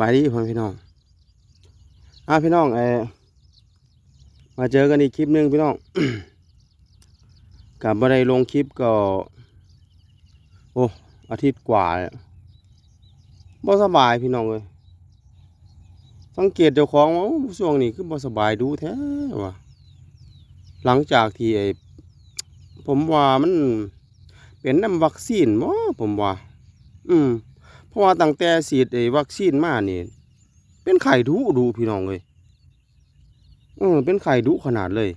บายดีพ่อพี่น้องอ่าพี่น้องเออมาเจอกันอีกคลิปหนึ่งพี่น้องกับบันได้ลงคลิปก็โอ้อาทิตย์กว่าบ่สบายพี่น้องเลยสังเกตเจ้าของว่าช่วงนี้คือบ่สบายดูแท้ว่ะหลังจากที่ไอผมว่ามันเป็นน้ำวัคซีนบ่ผมว่า อืม ราะว่าตั้งแต่ฉีดไอ้วัคซีนมานี่เป็นไข้ดุดูพี่น้องเลยเออเป็นไข้ดุขนาดเลย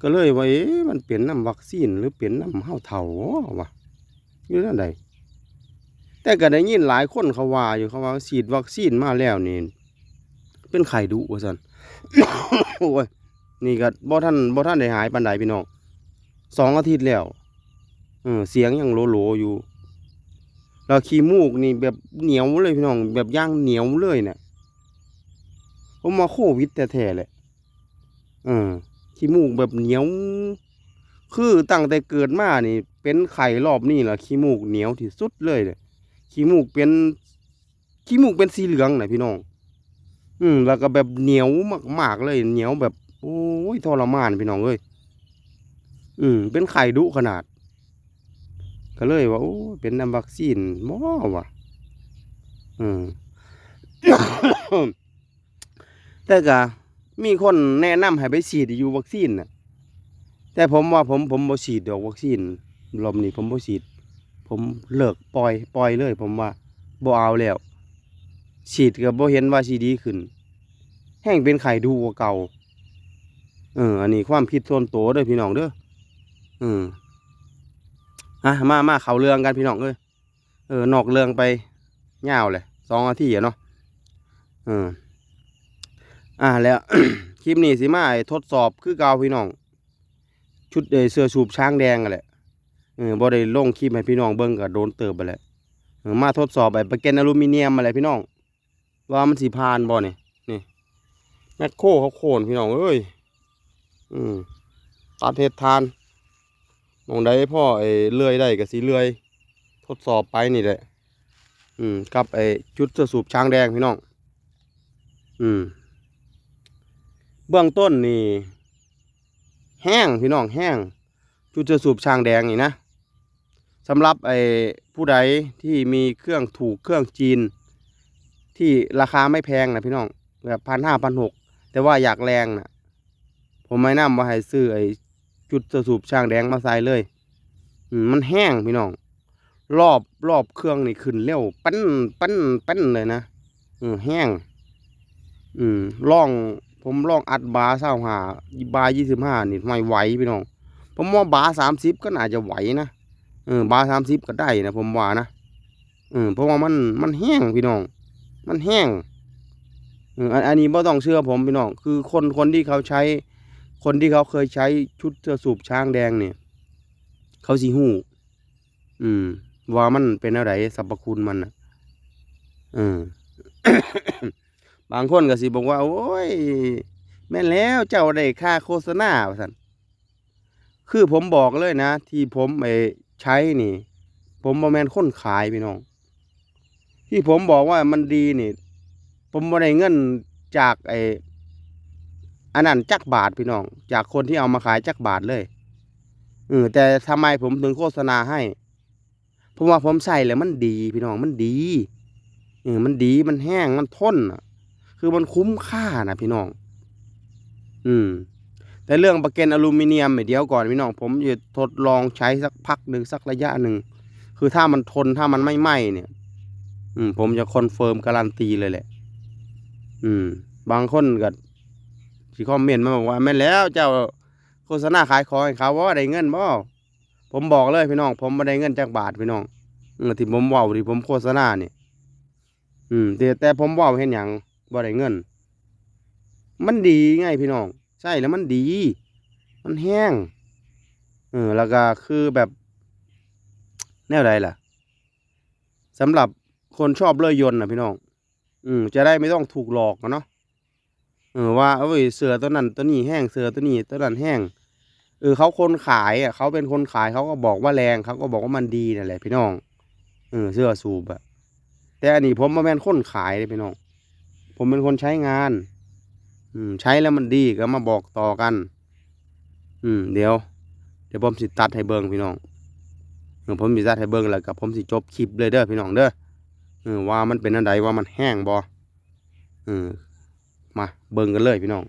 ก็เลยว่าเอ๊ะมันเป็นน้ำวัคซีนหรือเป็นน้ำเฮาเฒ่าวะอยู่นั่นใดแต่ก็ได้ยินหลายคนเขาว่าอยู่เขาว่าฉีดวัคซีนมาแล้วนี่เป็นไข้ดุว่าสันโอ้ยนี่ก็บ่ทันบ่ทันได้หายปานใดพี่น้องสองอาทิตย์แล้วเออเสียงยังโหลอยู่ แล้วขี้มูกนี่แบบเหนียวเลยพี่น้อง แบบย่างเหนียวเลยเนี่ยผมมาโควิดแท้ๆแหละเออขี้มูกแบบเหนียว คือตั้งแต่เกิดมานี่ เป็นไข่รอบนี้แหละขี้มูกเหนียวที่สุดเลยเลยขี้มูกเป็นขี้มูกเป็นสีเหลืองนะพี่น้อง อืม แล้วก็แบบเหนียวมากๆเลย เหนียวแบบ โอ้ยทรมานพี่น้องเอ้ยอืม เป็นไข่ดุขนาด ก็เลยว่าโอ้เป็นน้ำวัคซีนบ่วะอืมแต่ก็มีคนแนะนำให้ไปฉีดอยู่วัคซีนน่ะ แต่ผมว่าผมผมบ่ฉีดดอกวัคซีนรอบนี้ผมบ่ฉีด ผมเลิกปล่อยปล่อยเลย ผมว่าบ่เอาแล้วฉีดก็บ่เห็นว่าสิดีขึ้น แห้งเป็นไข้ดูกว่าเก่าเอออันนี้ความคิดส่วนตัวเด้อพี่น้องเด้ออืม อะมามาเขาเรื่องกันพี่น้องเอ้ยเออนอกเรื่องไปยาวเลยสองนาทีอะเนาะเอออะแล้วคลิปนี้สิมาให้ทดสอบคือเกาพี่น้อง ชุดเออเสื้อสูบช้างแดงกันแหละเออบ่ได้ลงคลิปให้พี่น้องเบิ่งก็โดนเติบไปแหละเออมาทดสอบไอ้ประกันอลูมิเนียมอะไรพี่น้อง ว่ามันสิผ่านบ่นี่ยนี่แมคโครเขาโค่นพี่น้องเอ้ยอืมตัดเห็ดทาน มองได้พ่อไอ้เลื่อยได้กับสีเลื่อย ทดสอบไปนี่แหละ อืมกับไอ้ชุดเสื้อสูบช้างแดงพี่น้อง อืม เบื้องต้นนี่ แห้งพี่น้องแห้งชุดเสื้อสูบช้างแดงนี่นะสำหรับไอ้ผู้ใดที่มีเครื่องถูกเครื่องจีน ที่ราคาไม่แพงนะพี่น้องแบบพันห้าพันหกแต่ว่าอยากแรงนะผมไม่นำว่าให้ซื้อไอ้ จุดเสื้อสูบช่างแดงมาใส่เลยมันแห้งพี่น้อง รอบรอบเครื่องนี่ขึ้นเร็วปั้นปั้นปั้นเลยนะอืแห้ง อืมล่อง ผมล่องอัดบาเศร้าหาบายี่สิบห้านี่ไม่ไหวพี่น้อง ผมว่าบาสามสิบก็น่าจะไหวนะเออบาสามสิบก็ได้นะผมว่านะเออเพราะว่ามันมันแห้งพี่น้อง มันแห้งอออันอันนี้ไม่ต้องเชื่อผมพี่น้อง คือคนคนที่เขาใช้ คนที่เขาเคยใช้ชุดเสื้อสูบช้างแดงเนี่ย เขาสิหู้อืม ว่ามันเป็นอะไรสรรพคุณมันนะอืมบางคนก็สิบอกว่า โอ้ย แม่นแล้วเจ้าได้ค่าโฆษณาสันคือผมบอกเลยนะ ที่ผมไปใช้นี่ ผมบ่แมนค้นขายพี่น้อง ที่ผมบอกว่ามันดีนี่ ผมบ่ได้เงินจากไอ อันนั้นจักบาทพี่น้อง จากคนที่เอามาขายจักบาทเลยเออแต่ทำไมผมถึงโฆษณาให้ เพราะว่าผมใส่แล้วมันดีพี่น้องมันดีเออมันดีมันแห้งมันทนอะ คือมันคุ้มค่านะพี่น้อง อืม แต่เรื่องประกันอลูมิเนียมเดี๋ยวก่อนพี่น้อง ผมจะทดลองใช้สักพักหนึ่งสักระยะหนึ่งคือถ้ามันทนถ้ามันไม่ไหม้เนี่ย อืม ผมจะคอนเฟิร์มการันตีเลยแหละ อืม บางคนก็ สิคอมเมนต์มาบอกว่าแม่นแล้วเจ้าโฆษณาขายของให้เขาว่าได้เงินบ่ผมบอกเลยพี่น้อง ผมไม่ได้เงินจากบาทพี่น้องอที่ผมว้าที่ผมโฆษณาเนี่ยอืมแต่แต่ผมว้าเห็นหยังบ่ได้เงิน มันดีไงพี่น้อง ใช่แล้วมันดี มันแห้งเออแล้วก็คือแบบแนวใดล่ะสำหรับคนชอบเลื่อยยนต์นะพี่น้อง อืมจะได้ไม่ต้องถูกหลอกเนาะ เออว่าเอ้ยเสือตัวนั้นตัวนี้แห้งเสือตัวนี้ตัวนั้นแห้งเออเขาคนขายอะเขาเป็นคนขายเขาก็บอกว่าแรงเขาก็บอกว่ามันดีนั่นแหละพี่น้องเออเสื้อสูบอะแต่อันนี้ผมบ่แม่นคนขายเลยพี่น้อง ผมเป็นคนใช้งาน อืม ใช้แล้วมันดีก็มาบอกต่อกัน อืม เดี๋ยว เดี๋ยวผมสิตัดให้เบิ่งพี่น้องเออผมสิตัดให้เบิ่งแล้วก็ผมสิจบคลิปเลยเด้อพี่น้องเด้อเออว่ามันเป็นอันใดว่ามันแห้งบ่เออ มาเบิ่งกันเลยพี่น้อง